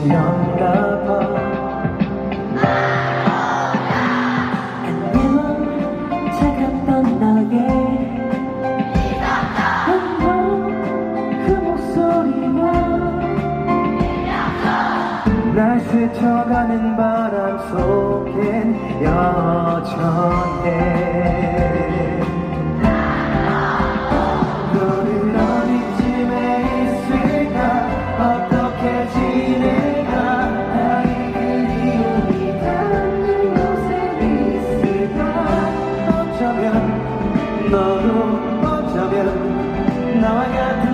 그런가 봐 안녕 차갑던 너의 안녕 그 목소리가 날 스쳐가는 바람 속엔 여전해.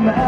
man.